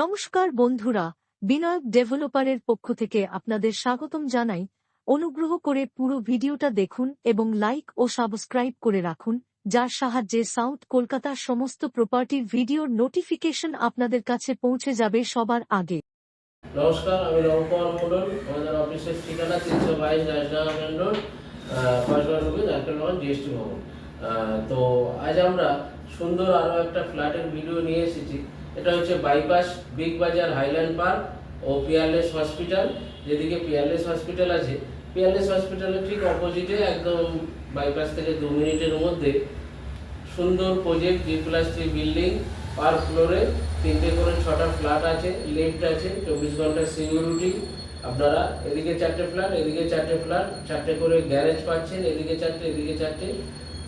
নমস্কার বন্ধুরা, বিনায়ক ডেভেলপারের পক্ষ থেকে আপনাদের স্বাগতম জানাই। অনুগ্রহ করে পুরো ভিডিওটা দেখুন এবং লাইক ও সাবস্ক্রাইব করে রাখুন, যার সাহায্যে সাউথ কলকাতার সমস্ত প্রপার্টির ভিডিওর নোটিফিকেশন আপনাদের কাছে পৌঁছে যাবে সবার আগে। নমস্কার, আমি রঘুকুমার মন্ডল আমাদের অফিসের ঠিকানা তিনশো বাইশ রাজডাঙ্গা মেন রোড পাঁচবার রুবি নারকেল বাগান জিএসটি ভবন। তো আজ আমরা সুন্দর আরও একটা ফ্ল্যাটের ভিডিও নিয়ে এসেছি। এটা হচ্ছে bypass Big Bazaar Highland Park ও পিয়ারলেস হসপিটাল যেদিকে পিয়ারলেস হসপিটাল আছে পিয়ারলেস হসপিটালের ঠিক অপোজিটে একদম বাইপাস থেকে দু মিনিটের মধ্যে সুন্দর project G plus three building per ফ্লোরে তিনটে করে ছটা ফ্ল্যাট আছে লিফট আছে, চব্বিশ ঘণ্টা সিকিউরিটি আপনারা এদিকে চারটে ফ্ল্যাট এদিকে চারটে ফ্ল্যাট চারটে করে গ্যারেজ পাচ্ছেন, এদিকে চারটে এদিকে চারটে।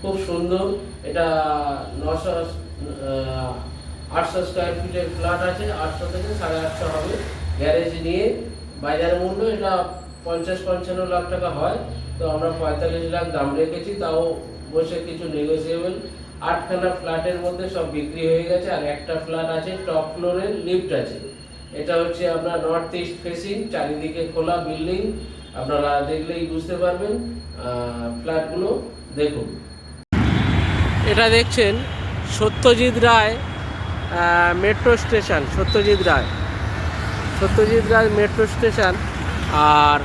খুব সুন্দর। এটা নশো আটশো স্কোয়ার ফিটের ফ্ল্যাট আছে, আটশো থেকে সাড়ে আটশো হবে। গ্যারেজ নিয়ে বাজার মূল্য এটা পঞ্চাশ পঞ্চান্ন লাখ টাকা হয়। তো আমরা পঁয়তাল্লিশ লাখ দাম রেখেছি, তাও বসে কিছু নেগোসিয়েবল আটখানা ফ্ল্যাটের মধ্যে সব বিক্রি হয়ে গেছে, আর একটা ফ্ল্যাট আছে টপ ফ্লোরের লিফট আছে। এটা হচ্ছে আপনার নর্থ ইস্ট ফেসিং চারিদিকে খোলা বিল্ডিং আপনারা দেখলেই বুঝতে পারবেন ফ্ল্যাটগুলো দেখুন। এটা দেখছেন Satyajit Ray metro station Satyajit Ray. Satyajit Ray metro station আর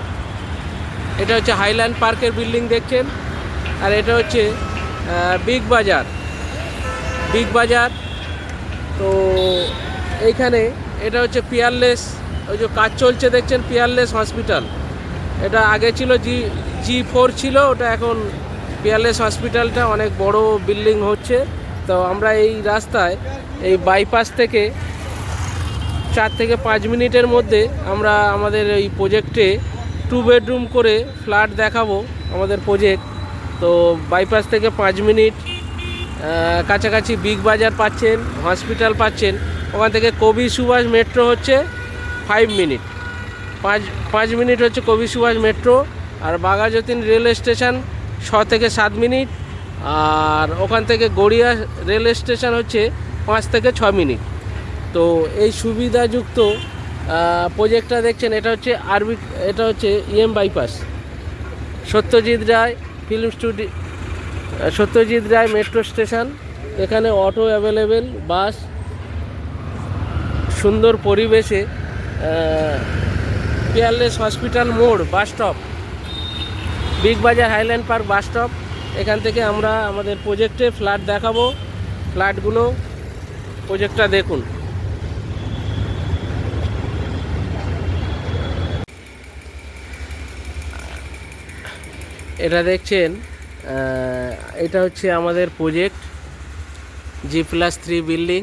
এটা হচ্ছে হাইল্যান্ড পার্কের বিল্ডিং দেখছেন, আর এটা হচ্ছে বিগ বাজার বিগ বাজার তো এইখানে এটা হচ্ছে পিয়ারলেস ওই যে কাজ চলছে দেখছেন পিয়ারলেস হসপিটাল এটা আগে ছিল জি জি ফোর ছিল, ওটা এখন পিয়ারলেস হসপিটালটা অনেক বড় বিল্ডিং হচ্ছে। তো আমরা এই রাস্তায় এই বাইপাস থেকে চার থেকে পাঁচ মিনিটের মধ্যে আমরা আমাদের এই প্রজেক্টে টু বেডরুম করে ফ্ল্যাট দেখাবো আমাদের প্রজেক্ট তো বাইপাস থেকে পাঁচ মিনিট কাছাকাছি বিগ বাজার পাচ্ছেন হসপিটাল পাচ্ছেন। ওখান থেকে কবি সুভাষ মেট্রো হচ্ছে ফাইভ মিনিট পাঁচ পাঁচ মিনিট হচ্ছে কবি সুভাষ মেট্রো আর বাঘাযতীন রেল স্টেশন ছ থেকে সাত মিনিট। আর ওখান থেকে গড়িয়া রেল স্টেশন হচ্ছে পাঁচ থেকে ছ মিনিট। তো এই সুবিধাযুক্ত প্রজেক্টটা দেখছেন, এটা হচ্ছে আরবি, এটা হচ্ছে EM bypass Satyajit Ray film studio Satyajit Ray metro station এখানে অটো অ্যাভেলেবেল বাস সুন্দর পরিবেশে পিয়ারলেস হসপিটাল মোড় bus stop Big Bazaar Highland Park bus stop এখান থেকে আমরা আমাদের প্রজেক্টে ফ্ল্যাট দেখাবো। ফ্ল্যাটগুলো প্রজেক্টটা দেখুন। এটা দেখছেন এটা হচ্ছে আমাদের project. G plus three building,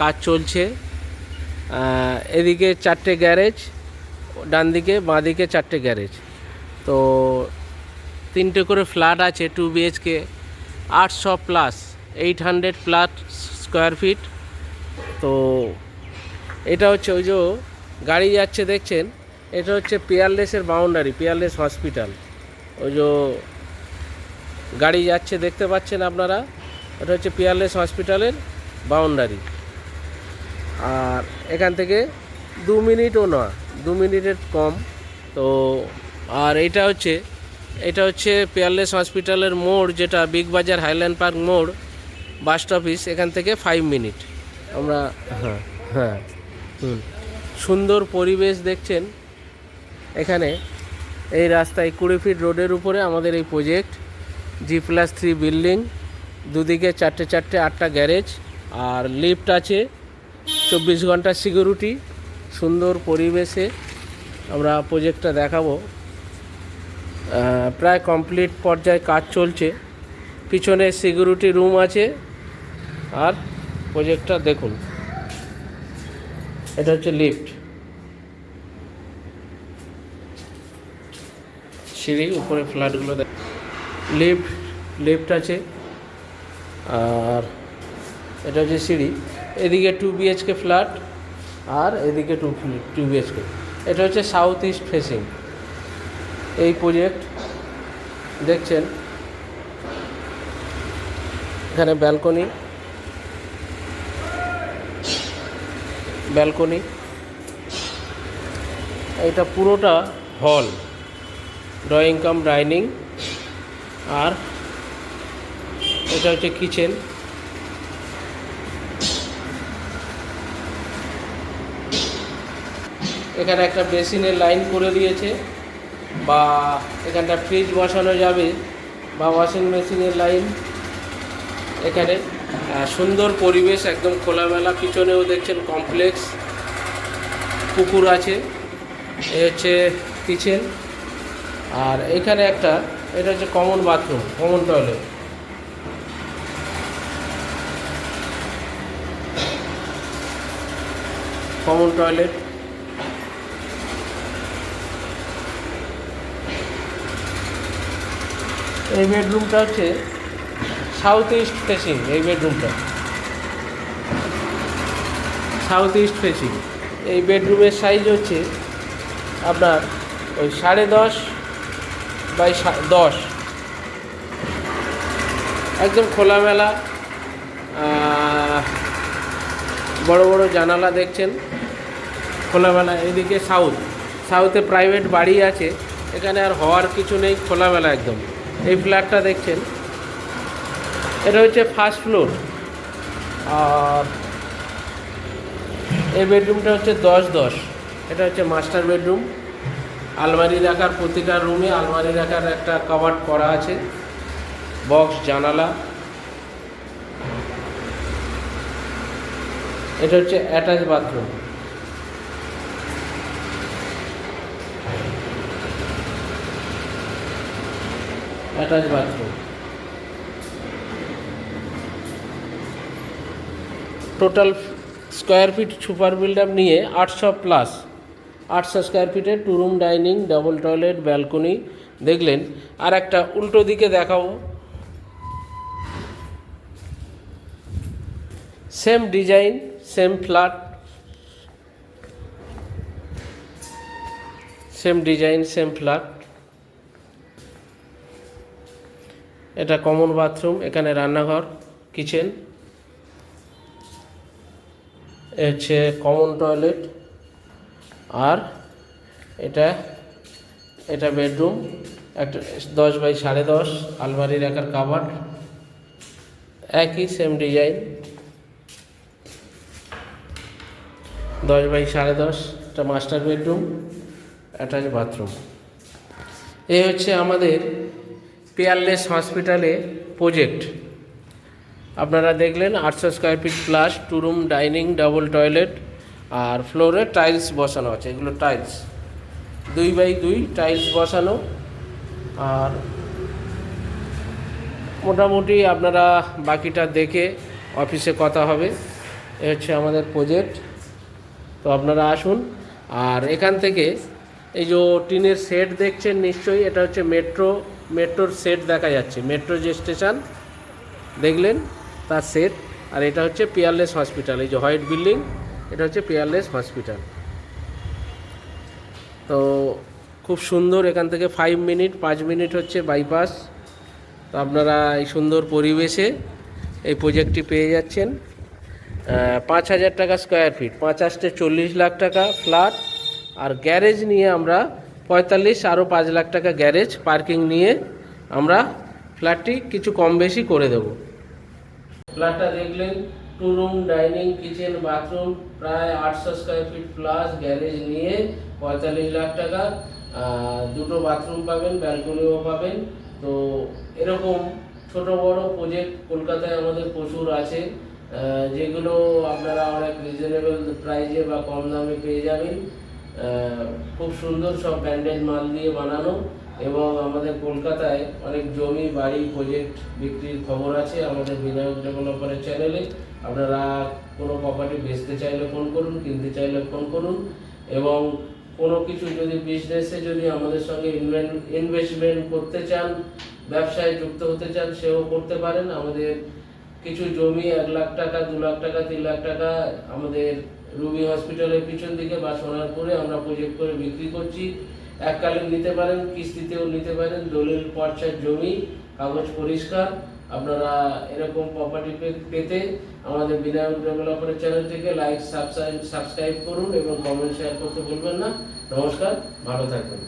কাজ চলছে। এদিকে চারটে গ্যারেজ ডান দিকে বাঁ দিকে চারটে গ্যারেজ। তো তিনটে করে ফ্ল্যাট আছে টু বিএইচকে আটশো plus eight hundred flat square feet তো এটা হচ্ছে ওই যে গাড়ি যাচ্ছে দেখছেন, এটা হচ্ছে পিয়ারলেসের বাউন্ডারি পিয়ারলেস হসপিটাল ওই যে গাড়ি যাচ্ছে দেখতে পাচ্ছেন আপনারা, এটা হচ্ছে পিয়ারলেস হসপিটালের বাউন্ডারি আর এখান থেকে দু মিনিটও না, দু মিনিটের কম। তো আর এটা হচ্ছে এটা হচ্ছে পেয়ারলেস হসপিটালের মোড় যেটা বিগ বাজার হাইল্যান্ড পার্ক মোড় বাস অফিস এখান থেকে ফাইভ মিনিট আমরা হ্যাঁ। হ্যাঁ। সুন্দর পরিবেশ দেখছেন। এখানে এই রাস্তায় কুড়ি ফিট রোডের উপরে আমাদের এই project G plus three building দুদিকে চারটে চারটে আটটা গ্যারেজ আর লিফট আছে চব্বিশ ঘণ্টা সিকিউরিটি সুন্দর পরিবেশে আমরা প্রজেক্টটা দেখাবো। প্রায় কমপ্লিট পর্যায়ে কাজ চলছে। পিছনে সিকিউরিটি রুম আছে। আর প্রজেক্টটা দেখুন। এটা হচ্ছে লিফট সিঁড়ি, উপরে ফ্ল্যাটগুলো লিফট লিফট আছে। আর এটা হচ্ছে সিঁড়ি। এদিকে টু বিএইচকে ফ্ল্যাট আর এদিকে টু টু বিএইচকে এটা হচ্ছে সাউথ ইস্ট ফেসিং এই প্রজেক্ট দেখছেন। এখানে ব্যালকনি ব্যালকনি এটা পুরোটা হল ড্রয়িং কাম ডাইনিং আর এটা হচ্ছে কিচেন এখানে একটা বেসিনের লাইন করে দিয়েছে। বা এখানটা ফ্রিজ বসানো যাবে বা ওয়াশিং মেশিনের লাইন এখানে। সুন্দর পরিবেশ, একদম খোলামেলা। পিছনেও দেখছেন কমপ্লেক্স পুকুর আছে। এ হচ্ছে কিচেন আর এখানে একটা, এটা হচ্ছে common bathroom common toilet common toilet এই বেডরুমটা হচ্ছে সাউথ ইস্ট ফেসিং এই বেডরুমটা। সাউথ ইস্ট ফেসিং এই বেডরুমের সাইজ হচ্ছে আপনার ওই সাড়ে দশ বাই দশ। একদম খোলামেলা বড় বড় জানালা দেখছেন। খোলামেলা এদিকে সাউথ সাউথে প্রাইভেট বাড়ি আছে, এখানে আর হওয়ার কিছু নেই, খোলামেলা একদম। এই ফ্ল্যাটটা দেখছেন। এটা হচ্ছে ফার্স্ট ফ্লোর আর এই বেডরুমটা হচ্ছে দশ দশ। এটা হচ্ছে মাস্টার বেডরুম আলমারি রাখার প্রতিটা রুমে আলমারি রাখার একটা কভার করা আছে। বক্স জানালা। এটা হচ্ছে attach bathroom attach bathroom total square feet super builder নিয়ে আটশো প্লাস আটশো স্কোয়ার ফিটে two room dining double toilet balcony দেখলেন। আর একটা উল্টো দিকে দেখাবো same design same flat same design same flat এটা কমন বাথরুম এখানে রান্নাঘর কিচেন হচ্ছে কমন টয়লেট আর এটা এটা বেডরুম একটা দশ বাই সাড়ে দশ, আলমারি রাখার কাবার একই সেম ডিজাইন দশ বাই সাড়ে দশ একটা মাস্টার বেডরুম অ্যাটাচ বাথরুম এই হচ্ছে আমাদের পেয়ারলেস হসপিটালে প্রজেক্ট আপনারা দেখলেন আটশো square feet plus two room dining double toilet আর ফ্লোরে টাইলস বসানো আছে, এগুলো টাইলস দুই বাই দুই টাইলস বসানো আর মোটামুটি আপনারা বাকিটা দেখে অফিসে কথা হবে। এ হচ্ছে আমাদের প্রজেক্ট তো আপনারা আসুন আর এখান থেকে এই যে টিনের সেট দেখছেন নিশ্চয়ই, এটা হচ্ছে মেট্রো মেট্রোর সেট দেখা যাচ্ছে। মেট্রো যে স্টেশন, দেখলেন তার সেট, আর এটা হচ্ছে পিয়ারলেস হসপিটাল এই যে হোয়াইট বিল্ডিং, এটা হচ্ছে পিয়ারলেস হসপিটাল তো খুব সুন্দর, এখান থেকে ফাইভ মিনিট পাঁচ মিনিট হচ্ছে বাইপাস তো আপনারা এই সুন্দর পরিবেশে এই প্রজেক্টটি পেয়ে যাচ্ছেন। পাঁচ হাজার টাকা স্কোয়ার ফিট পাঁচ আসতে চল্লিশ লাখ টাকা ফ্ল্যাট আর গ্যারেজ নিয়ে আমরা পঁয়তাল্লিশ আরও পাঁচ লাখ টাকা গ্যারেজ পার্কিং নিয়ে আমরা ফ্ল্যাটটি কিছু কম বেশি করে দেবো। ফ্ল্যাটটা দেখলেন two room dining kitchen bathroom প্রায় আটশো স্কোয়ার ফিট প্লাস গ্যারেজ নিয়ে পঁয়তাল্লিশ লাখ টাকা। দুটো বাথরুম পাবেন ব্যালকনিও পাবেন। তো এরকম ছোট বড় প্রজেক্ট কলকাতায় আমাদের প্রচুর আছে। যেগুলো আপনারা অনেক রিজনেবল প্রাইজে বা কম দামে পেয়ে যাবেন। খুব সুন্দর সব ব্র্যান্ডেড মাল দিয়ে বানানো এবং আমাদের কলকাতায় অনেক জমি, বাড়ি প্রজেক্ট বিক্রির খবর আছে। আমাদের বিনায়ক ডেভেলপারের চ্যানেলে আপনারা কোনো প্রপার্টি বেচতে চাইলে ফোন করুন, কিনতে চাইলে ফোন করুন এবং কোনো কিছু যদি বিজনেসে যদি আমাদের সঙ্গে ইনভেস্টমেন্ট করতে চান, ব্যবসায় যুক্ত হতে চান, সেও করতে পারেন। আমাদের কিছু জমি এক লাখ টাকা, দু লাখ টাকা, তিন লাখ টাকা আমাদের রুবি হসপিটালের পিছন দিকে বা সোনারপুরে আমরা প্রজেক্ট করে বিক্রি করছি। এককালীন নিতে পারেন, কিস্তিতেও নিতে পারেন, দলিল পর্চার জমি, কাগজ পরিষ্কার। আপনারা এরকম প্রপার্টি পেতে আমাদের বিনায়ক ডেভেলপারের চ্যানেল থেকে লাইক সাবস্ক্রাইব সাবস্ক্রাইব করুন এবং কমেন্ট শেয়ার করতে ভুলবেন না। নমস্কার, ভালো থাকবেন।